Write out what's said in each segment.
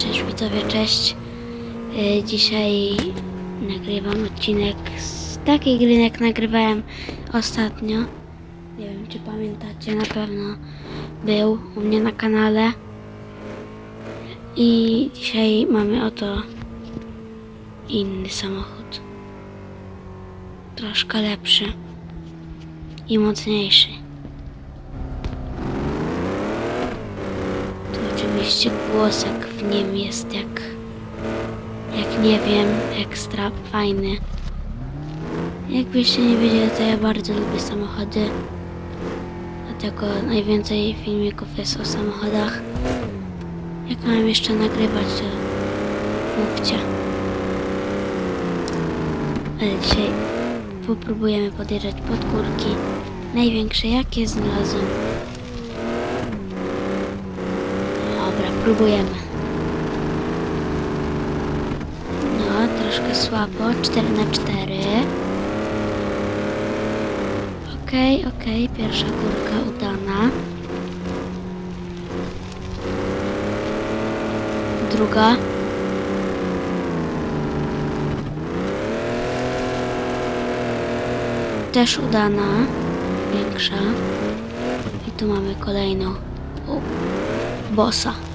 Cześć widzowie, cześć. Y, Dzisiaj nagrywam odcinek z takiej gry, jak nagrywałem ostatnio. Nie wiem, czy pamiętacie, na pewno był u mnie na kanale. I dzisiaj mamy oto inny samochód. Troszkę lepszy i mocniejszy. To oczywiście głosek w nim jest jak, jak nie wiem, ekstra fajny. Jakbyście nie wiedzieli, to ja bardzo lubię samochody. Dlatego najwięcej filmików jest o samochodach. Jak mam jeszcze nagrywać, to mówcie. Ale dzisiaj popróbujemy podjeżdżać pod górki. Największe jakie znalazłem. Próbujemy. No, troszkę słabo. 4 na 4 Okej, okej, pierwsza górka udana. Druga. Też udana. Większa. I tu mamy kolejną. O, bossa.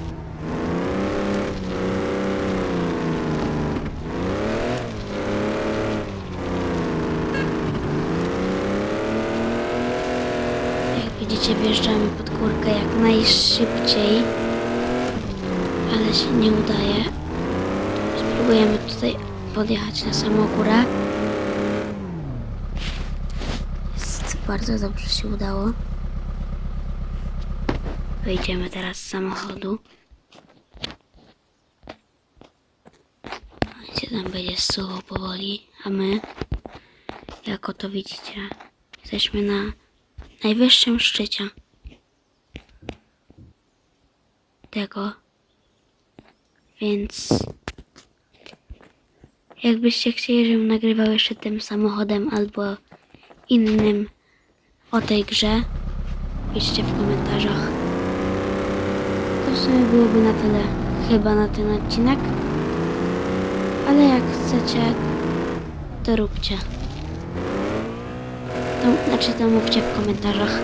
Widzicie, wjeżdżamy pod górkę jak najszybciej, ale się nie udaje. Spróbujemy tutaj podjechać na samą górę. Jest bardzo dobrze się udało. Wyjdziemy teraz z samochodu. Gdzie tam będzie sucho powoli, a my, jak oto widzicie, jesteśmy na najwyższym szczycie tego. Więc jakbyście chcieli, żebym nagrywał jeszcze tym samochodem albo innym o tej grze, piszcie w komentarzach. To w sumie byłoby na tyle chyba na ten odcinek. Ale jak chcecie, to róbcie. To, znaczy to mówcie w komentarzach.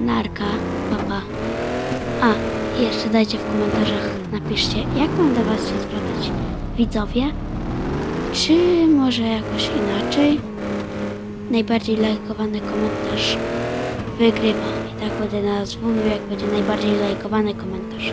Narka, papa. A, jeszcze dajcie w komentarzach, napiszcie, jak mam do was się zwracać widzowie, czy może jakoś inaczej. Najbardziej lajkowany komentarz wygrywa. I tak będę na mówił, jak będzie najbardziej lajkowany komentarz.